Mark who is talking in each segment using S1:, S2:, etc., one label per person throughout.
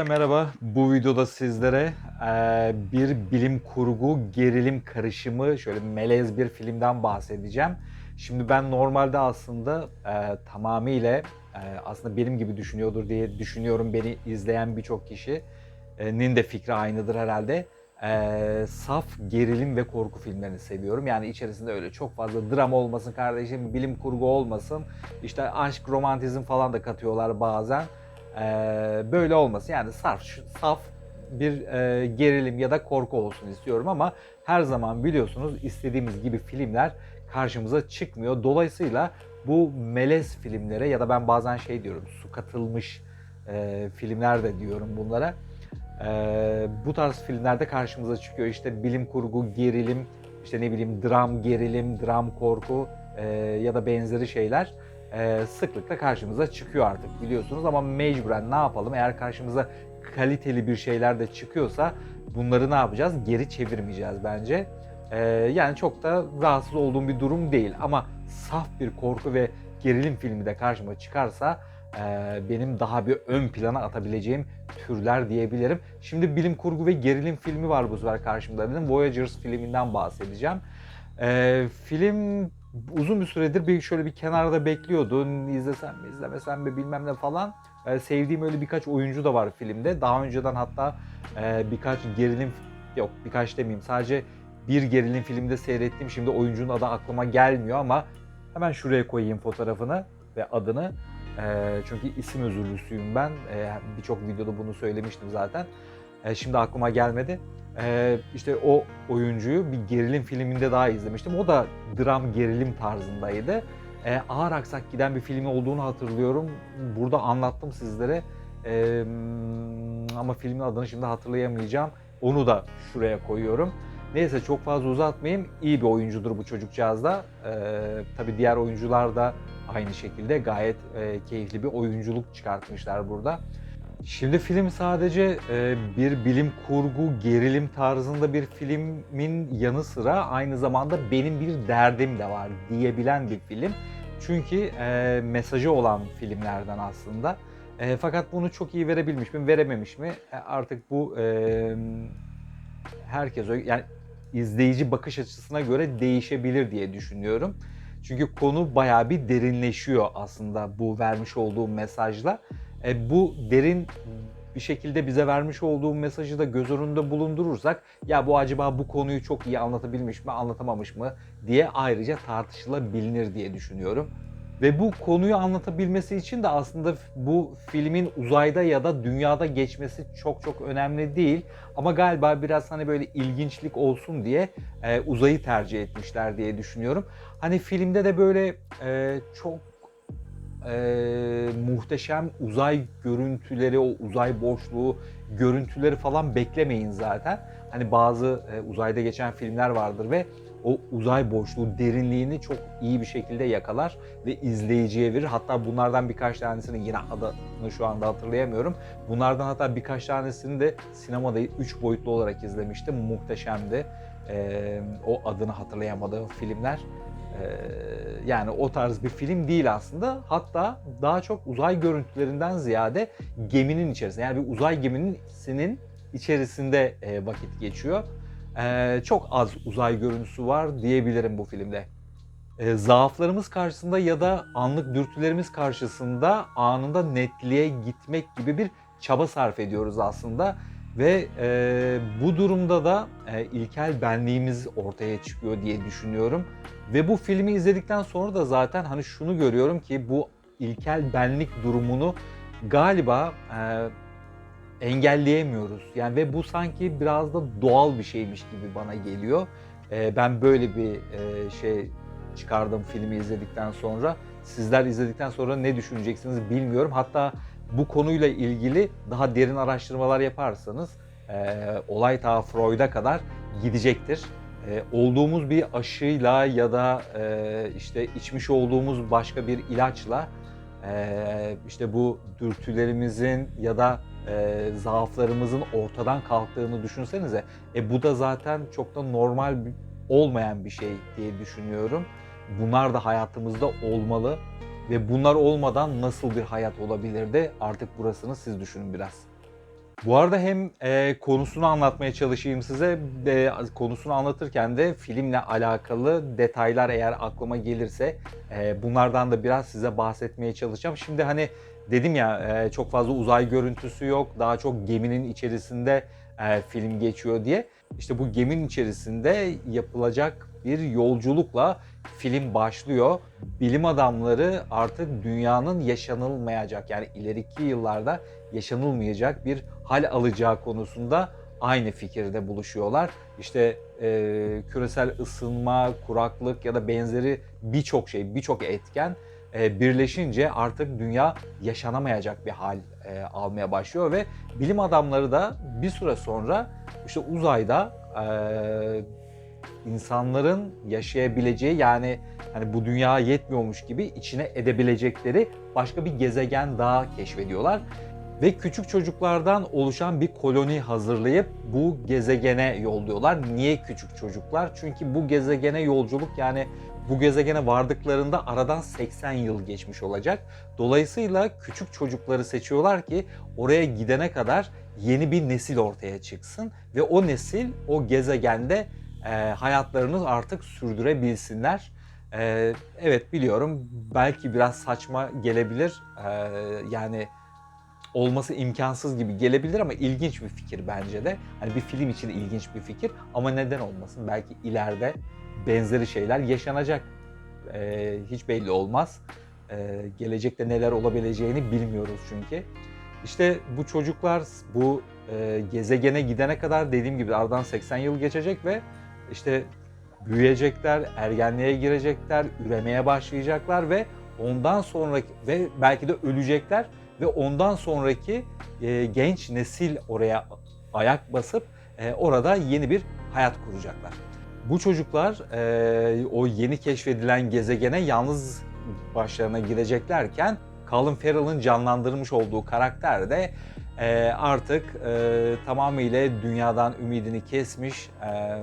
S1: Herkese merhaba. Bu videoda sizlere eee, bir bilim kurgu gerilim karışımı şöyle melez bir filmden bahsedeceğim. Şimdi ben normalde aslında eee, tamamıyla eee, aslında benim gibi düşünüyordur diye düşünüyorum beni izleyen birçok kişinin de fikri aynıdır herhalde. Eee, saf gerilim ve korku filmlerini seviyorum. Yani içerisinde öyle çok fazla drama olmasın kardeşim, bilim kurgu olmasın. İşte aşk, romantizm falan da katıyorlar bazen. Ee, böyle olmasın. Yani saf, saf bir e, gerilim ya da korku olsun istiyorum ama her zaman biliyorsunuz istediğimiz gibi filmler karşımıza çıkmıyor. Dolayısıyla bu melez filmlere ya da ben bazen şey diyorum su katılmış e, filmler de diyorum bunlara. Ee, bu tarz filmlerde karşımıza çıkıyor. İşte bilim kurgu, gerilim, işte ne bileyim dram, gerilim, dram, korku e, ya da benzeri şeyler e, sıklıkla karşımıza çıkıyor artık biliyorsunuz ama mecburen ne yapalım eğer karşımıza kaliteli bir şeyler de çıkıyorsa bunları ne yapacağız? Geri çevirmeyeceğiz bence. E, yani çok da rahatsız olduğum bir durum değil ama saf bir korku ve gerilim filmi de karşıma çıkarsa e, benim daha bir ön plana atabileceğim türler diyebilirim. Şimdi bilim kurgu ve gerilim filmi var bu sefer karşımda dedim. Voyagers filminden bahsedeceğim. E, film uzun bir süredir bir şöyle bir kenarda bekliyordu. İzlesem mi izlemesem mi bilmem ne falan. Ee, sevdiğim öyle birkaç oyuncu da var filmde. Daha önceden hatta e, birkaç gerilim yok birkaç demeyeyim sadece bir gerilim filmde seyrettim. Şimdi oyuncunun adı aklıma gelmiyor ama hemen şuraya koyayım fotoğrafını ve adını. Ee, çünkü isim özürlüsüyüm ben. Ee, Birçok videoda bunu söylemiştim zaten. Ee, şimdi aklıma gelmedi. Ee, işte o oyuncuyu bir gerilim filminde daha izlemiştim. O da dram gerilim tarzındaydı. Ee, ağır aksak giden bir film olduğunu hatırlıyorum. Burada anlattım sizlere. Ee, ama filmin adını şimdi hatırlayamayacağım. Onu da şuraya koyuyorum. Neyse çok fazla uzatmayayım. İyi bir oyuncudur bu çocukcağız da. Ee, tabii diğer oyuncular da aynı şekilde gayet e, keyifli bir oyunculuk çıkartmışlar burada. Şimdi film sadece e, bir bilim kurgu gerilim tarzında bir filmin yanı sıra aynı zamanda benim bir derdim de var diyebilen bir film. Çünkü e, mesajı olan filmlerden aslında. E, fakat bunu çok iyi verebilmiş mi, verememiş mi? Artık bu herkes yani izleyici bakış açısına göre değişebilir diye düşünüyorum. Çünkü konu bayağı bir derinleşiyor aslında bu vermiş olduğum mesajla. E, bu derin bir şekilde bize vermiş olduğu mesajı da göz önünde bulundurursak ya bu acaba bu konuyu çok iyi anlatabilmiş mi anlatamamış mı diye ayrıca tartışılabilir diye düşünüyorum. Ve bu konuyu anlatabilmesi için de aslında bu filmin uzayda ya da dünyada geçmesi çok çok önemli değil. Ama galiba biraz hani böyle ilginçlik olsun diye e, uzayı tercih etmişler diye düşünüyorum. Hani filmde de böyle e, çok e, muhteşem uzay görüntüleri, o uzay boşluğu görüntüleri falan beklemeyin zaten. Hani bazı e, uzayda geçen filmler vardır ve o uzay boşluğu derinliğini çok iyi bir şekilde yakalar ve izleyiciye verir. Hatta bunlardan birkaç tanesini yine adını şu anda hatırlayamıyorum. Bunlardan hatta birkaç tanesini de sinemada 3 boyutlu olarak izlemiştim. Muhteşemdi. E, o adını hatırlayamadığım filmler. Ee, yani o tarz bir film değil aslında. Hatta daha çok uzay görüntülerinden ziyade geminin içerisinde yani bir uzay gemisinin içerisinde e, vakit geçiyor. Ee, çok az uzay görüntüsü var diyebilirim bu filmde. Ee, zaaflarımız karşısında ya da anlık dürtülerimiz karşısında anında netliğe gitmek gibi bir çaba sarf ediyoruz aslında. Ve e, bu durumda da e, ilkel benliğimiz ortaya çıkıyor diye düşünüyorum. Ve bu filmi izledikten sonra da zaten hani şunu görüyorum ki bu ilkel benlik durumunu galiba e, engelleyemiyoruz. Yani ve bu sanki biraz da doğal bir şeymiş gibi bana geliyor. E, ben böyle bir e, şey çıkardım filmi izledikten sonra. Sizler izledikten sonra ne düşüneceksiniz bilmiyorum. Hatta bu konuyla ilgili daha derin araştırmalar yaparsanız e, olay ta Freud'a kadar gidecektir. E, olduğumuz bir aşıyla ya da e, işte içmiş olduğumuz başka bir ilaçla e, işte bu dürtülerimizin ya da e, zaaflarımızın ortadan kalktığını düşünsenize. E, bu da zaten çok da normal olmayan bir şey diye düşünüyorum. Bunlar da hayatımızda olmalı ve bunlar olmadan nasıl bir hayat olabilirdi artık burasını siz düşünün biraz. Bu arada hem e, konusunu anlatmaya çalışayım size, e, konusunu anlatırken de filmle alakalı detaylar eğer aklıma gelirse e, bunlardan da biraz size bahsetmeye çalışacağım. Şimdi hani dedim ya e, çok fazla uzay görüntüsü yok, daha çok geminin içerisinde e, film geçiyor diye. İşte bu geminin içerisinde yapılacak bir yolculukla film başlıyor. Bilim adamları artık dünyanın yaşanılmayacak yani ileriki yıllarda yaşanılmayacak bir hal alacağı konusunda aynı fikirde buluşuyorlar. İşte e, küresel ısınma, kuraklık ya da benzeri birçok şey, birçok etken birleşince artık dünya yaşanamayacak bir hal e, almaya başlıyor ve bilim adamları da bir süre sonra işte uzayda e, insanların yaşayabileceği yani hani bu dünya yetmiyormuş gibi içine edebilecekleri başka bir gezegen daha keşfediyorlar ve küçük çocuklardan oluşan bir koloni hazırlayıp bu gezegene yolluyorlar. Niye küçük çocuklar? Çünkü bu gezegene yolculuk yani bu gezegene vardıklarında aradan 80 yıl geçmiş olacak. Dolayısıyla küçük çocukları seçiyorlar ki oraya gidene kadar yeni bir nesil ortaya çıksın ve o nesil o gezegende e, hayatlarını artık sürdürebilsinler. E, evet biliyorum belki biraz saçma gelebilir. E, yani olması imkansız gibi gelebilir ama ilginç bir fikir bence de. Hani bir film için ilginç bir fikir ama neden olmasın? Belki ileride benzeri şeyler yaşanacak. Ee, hiç belli olmaz. Ee, gelecekte neler olabileceğini bilmiyoruz çünkü. İşte bu çocuklar bu e, gezegene gidene kadar dediğim gibi aradan 80 yıl geçecek ve işte büyüyecekler, ergenliğe girecekler, üremeye başlayacaklar ve ondan sonraki ve belki de ölecekler ve ondan sonraki e, genç nesil oraya ayak basıp e, orada yeni bir hayat kuracaklar. Bu çocuklar e, o yeni keşfedilen gezegene yalnız başlarına gireceklerken Colin Farrell'ın canlandırmış olduğu karakter de e, artık e, tamamıyla dünyadan ümidini kesmiş. E,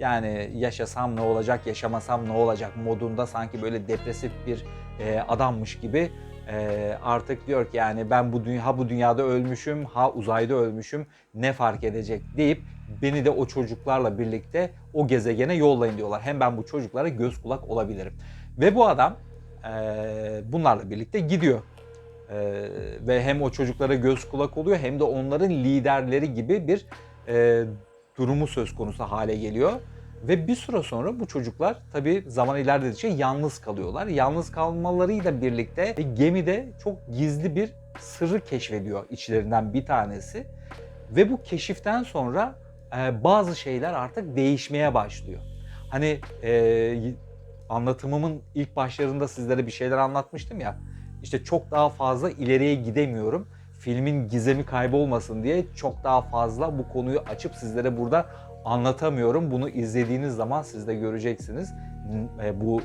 S1: yani yaşasam ne olacak, yaşamasam ne olacak modunda sanki böyle depresif bir e, adammış gibi e, artık diyor ki yani ben bu dünya ha bu dünyada ölmüşüm ha uzayda ölmüşüm ne fark edecek deyip beni de o çocuklarla birlikte o gezegene yollayın diyorlar. Hem ben bu çocuklara göz kulak olabilirim. Ve bu adam e, bunlarla birlikte gidiyor. E, ve hem o çocuklara göz kulak oluyor hem de onların liderleri gibi bir e, durumu söz konusu hale geliyor. Ve bir süre sonra bu çocuklar tabii zaman ilerledikçe yalnız kalıyorlar. Yalnız kalmalarıyla birlikte gemide çok gizli bir sırrı keşfediyor içlerinden bir tanesi. Ve bu keşiften sonra e, bazı şeyler artık değişmeye başlıyor. Hani e, anlatımımın ilk başlarında sizlere bir şeyler anlatmıştım ya. İşte çok daha fazla ileriye gidemiyorum. Filmin gizemi kaybolmasın diye çok daha fazla bu konuyu açıp sizlere burada anlatamıyorum. Bunu izlediğiniz zaman siz de göreceksiniz. E, bu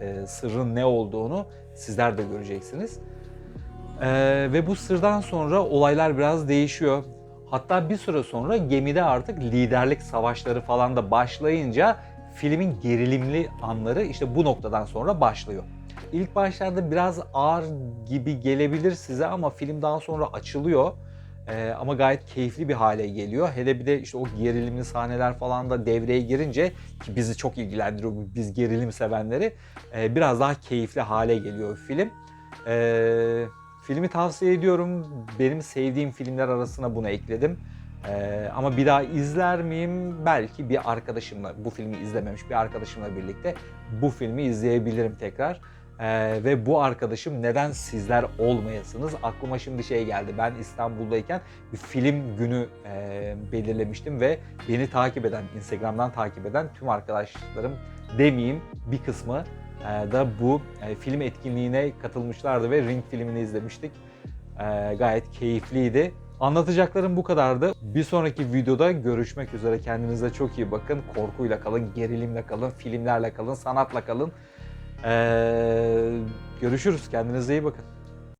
S1: e, sırrın ne olduğunu sizler de göreceksiniz. E, ve bu sırdan sonra olaylar biraz değişiyor. Hatta bir süre sonra gemide artık liderlik savaşları falan da başlayınca filmin gerilimli anları işte bu noktadan sonra başlıyor. İlk başlarda biraz ağır gibi gelebilir size ama film daha sonra açılıyor ee, ama gayet keyifli bir hale geliyor. Hele bir de işte o gerilimli sahneler falan da devreye girince ki bizi çok ilgilendiriyor biz gerilim sevenleri e, biraz daha keyifli hale geliyor film. E, filmi tavsiye ediyorum. Benim sevdiğim filmler arasına bunu ekledim. Ee, ama bir daha izler miyim? Belki bir arkadaşımla, bu filmi izlememiş bir arkadaşımla birlikte bu filmi izleyebilirim tekrar. Ee, ve bu arkadaşım neden sizler olmayasınız? Aklıma şimdi şey geldi. Ben İstanbul'dayken bir film günü e, belirlemiştim ve beni takip eden, Instagram'dan takip eden tüm arkadaşlarım demeyeyim bir kısmı da bu e, film etkinliğine katılmışlardı ve Ring filmini izlemiştik. E, gayet keyifliydi. Anlatacaklarım bu kadardı. Bir sonraki videoda görüşmek üzere. Kendinize çok iyi bakın. Korkuyla kalın, gerilimle kalın, filmlerle kalın, sanatla kalın. Ee, görüşürüz. Kendinize iyi bakın.